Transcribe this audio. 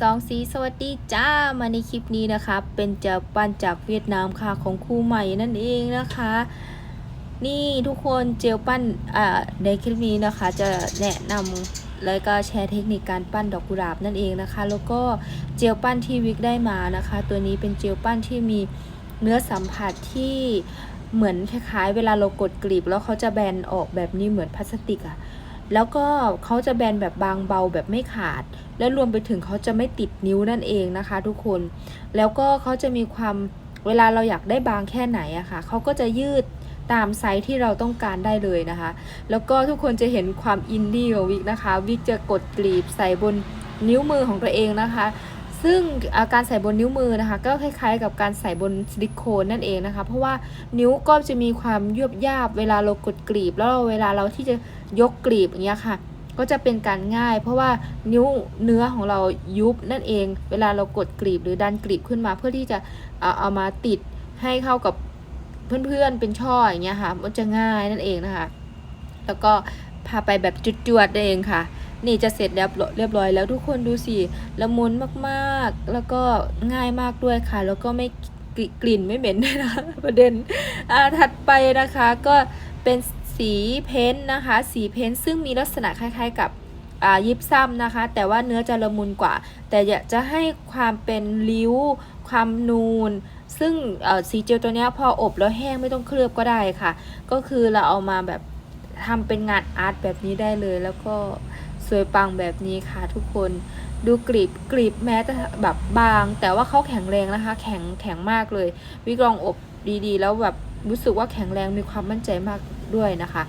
สองสีสวัสดีจ้ามาในคลิปนี้นะคะ เป็นเจ้าปั้นจากเวียดนามค่ะของครูใหม่นั่นเองนะคะ นี่ทุกคนเจลปั้นอ่าในคลิปนี้นะคะ จะแนะนำแล้วก็แชร์เทคนิคการปั้นดอกกุหลาบนั่นเองนะคะ แล้วก็เจลปั้นที่วิกได้มานะคะ ตัวนี้เป็นเจลปั้นที่มีเนื้อสัมผัสที่เหมือนคล้ายๆ เวลาเรากดกลีบแล้วเขาจะแบนออกแบบนี้เหมือนพลาสติกอะ แล้วก็เขาจะแบนแบบบางเบาแบบไม่ขาด และรวมไปถึงเขาจะไม่ติดนิ้วนั่นเองนะคะ ทุกคน แล้วก็เขาจะมีความเวลาเราอยากได้บางแค่ไหนอะค่ะเขาก็จะยืดตามไซส์ที่เราต้องการได้เลยนะคะ แล้วก็ทุกคนจะเห็นความอินดี้ของวิกนะคะ วิกจะกดกลีบใส่บนนิ้วมือของตัวเองนะคะ ซึ่งาการใส่บนนิ้วมือนะคะ ก็คล้ายๆ กับการใส่บนซิลิโคนนั่นเองนะคะ เพราะว่านิ้วก็จะมีความยวบยาบเวลาเรากดกลีบ แล้วเวลาเราที่จะยกกลีบอย่างเงี้ยค่ะ ก็จะเป็นการง่าย เพราะว่านิ้วเนื้อของเรายุบนั่นเอง เวลาเรากดกลีบหรือดันกลีบขึ้นมา เพื่อที่จะเอาเอามาติดให้เข้ากับเพื่อนๆเป็นช่ออย่างเงี้ยค่ะ มันจะง่ายนั่นเองนะคะ แล้วก็พาไปแบบจุดจวดๆนั่นเองค่ะ นี่จะเสร็จแล้วเรียบร้อยแล้วทุกคนดูสิละมุนมากๆ แล้วก็ง่ายมากด้วยค่ะ แล้วก็ไม่กลิ่นไม่เหม็นด้วยนะประเด็นอ่าถัดไปนะคะก็เป็นสีเพ้นท์นะคะ สีเพ้นท์ซึ่งมีลักษณะคล้าย ๆ กับอ่ายิบซ้ำนะคะ แต่ว่าเนื้อจะละมุนกว่า แต่อยากจะให้ความเป็นริ้ว ความนูน ซึ่งสีเจลตัวนี้พออบแล้วแห้งไม่ต้องเคลือบก็ได้ค่ะ ก็คือเราเอามาแบบทำเป็นงานอาร์ตแบบนี้ได้เลยแล้วก็ วยปังแบบนี้ค่ะทุกคนดูกรีบกรีบแม้จะแบบบาง แต่ว่าเขาแข็งแรงนะคะ แข็งแข็งมากเลย วิกรองอบดีๆ แล้วแบบรู้สึกว่าแข็งแรงมีความมั่นใจมากด้วยนะคะ